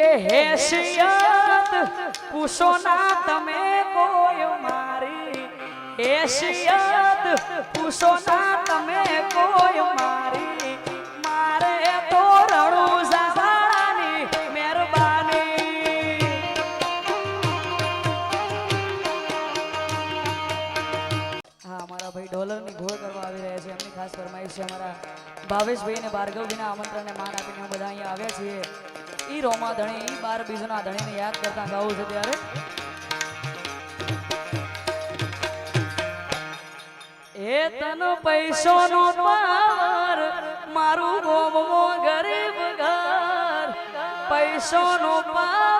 એ હેસિયત પૂછો ના તમે કોઈ મારી. હેસિયત પૂછો ના તમે કોઈ મારી. આવી રહ્યા છે. ખાસ ફરમાઈશ છે અમારા ભાવેશભાઈ અને ભાર્ગવભાઈના આમંત્રણને માન આપીને બધા અહીંયા આવ્યા છીએ. ઈ રોમા ધણી, ઈ બાર બીજના ધણીને યાદ કરતા ગાવું છે ત્યારે. એ તન પૈસો નો પાર મારું ગોમો ગરીબ ઘર. પૈસો નો પાવર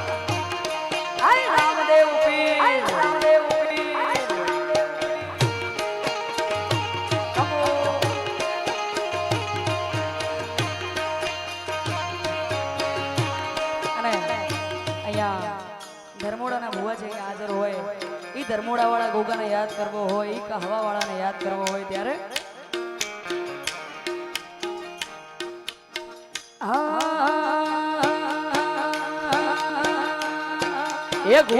યાદ કરવો હોય એ કહવા વાળાને યાદ કરવો હોય ત્યારે. એક હું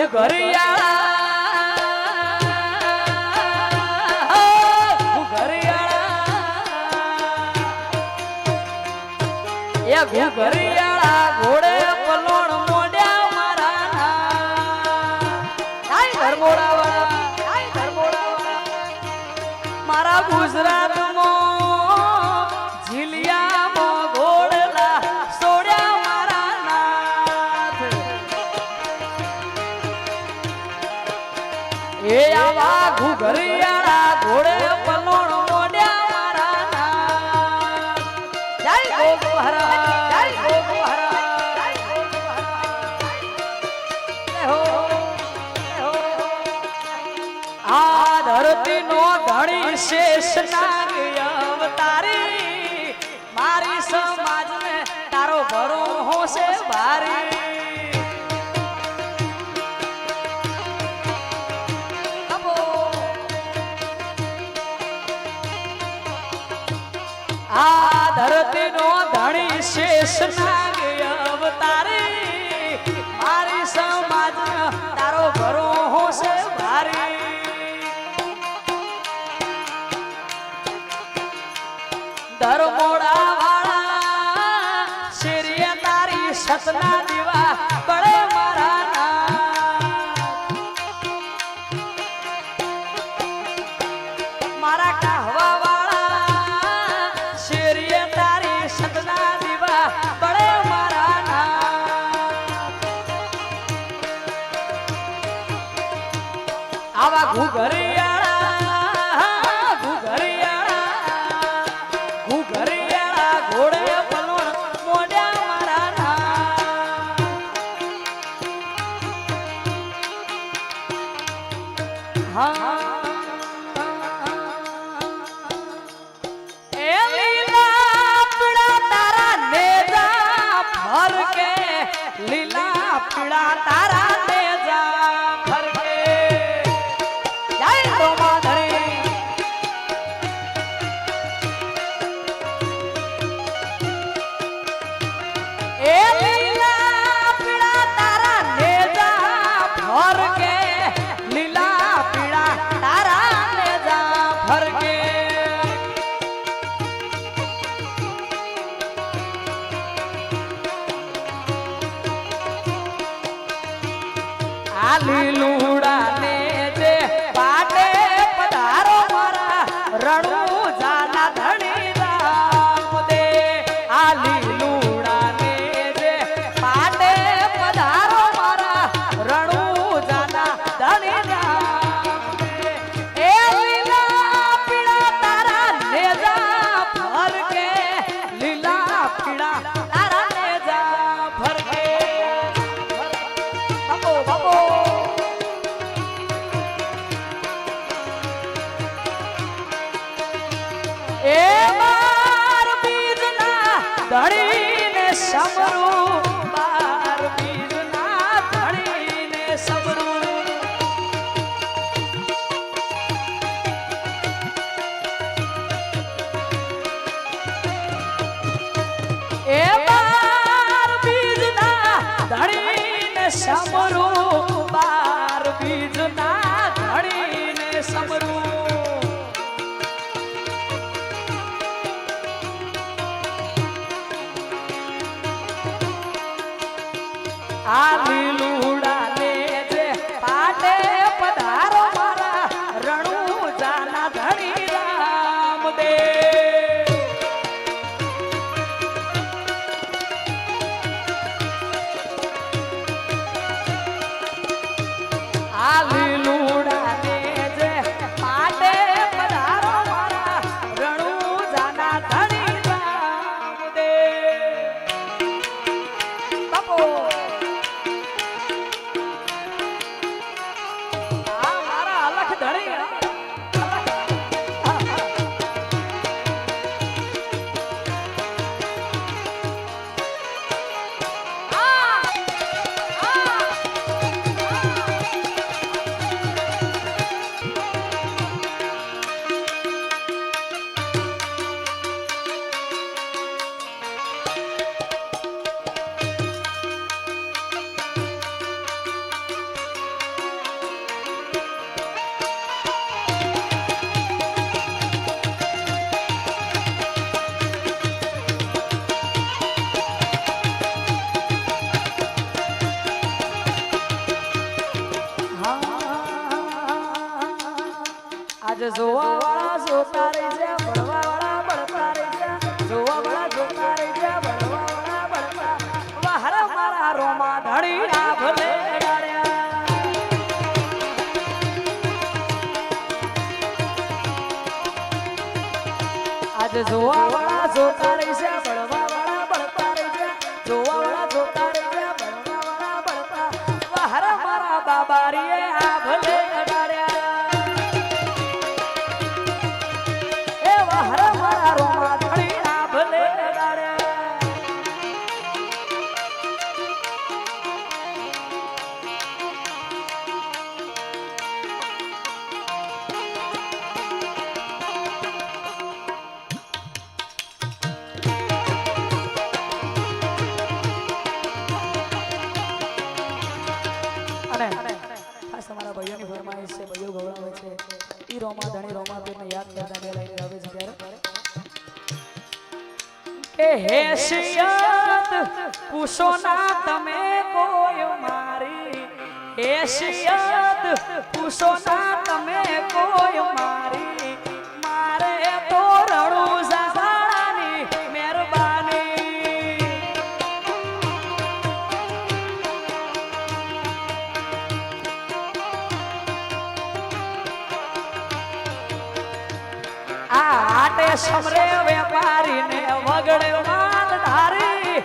એ ઘુઘરિયાળા ઘોડે એ આવા ઘુઘરિયાળા ઘોડે પલોણ આ ધરતીનો ધણી શેષ નાગ અવતારી. મારી સમાજને તારો ભરો હોશે ભારી. આ ધરતી ધરતીનો ધણી શેષ નાગ અવતારી. સતના દીવા પડે મારા ના મારા કહવા વાળા, શેરીએ તારી સતના દીવા પડે મારા નાથ. આવા ઘુઘરિયાળા લીલા પીળા તારા નેજા ફરકે આ લીલુડા એ બાર બીજના ધણીને સમરું બાર બીજના ધણીને સમરું. એ બાર બીજના ધણીને સમરું આ લીલુડા જોવા વાળા જોતા રહી છે હેસિયત પૂછો ના તમે કોઈ મારી. હેસિયત પૂછો ના તમે કોઈ મારી. આટે સમરે વેપારીને વગડે માલ ધારી.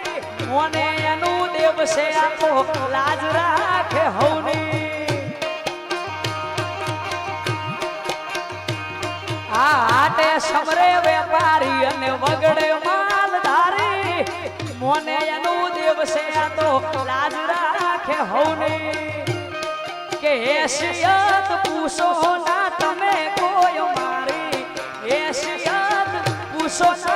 મોને એનું દેવ છે આખો લાજ રાખે હવની. આ આટે સમરે વેપારી અને વગડે માલ ધારી. મોને એનું દેવ છે આ તો લાજ રાખે હવની. કે હેસિયત પૂછો ના તમે કોઈ પૂછો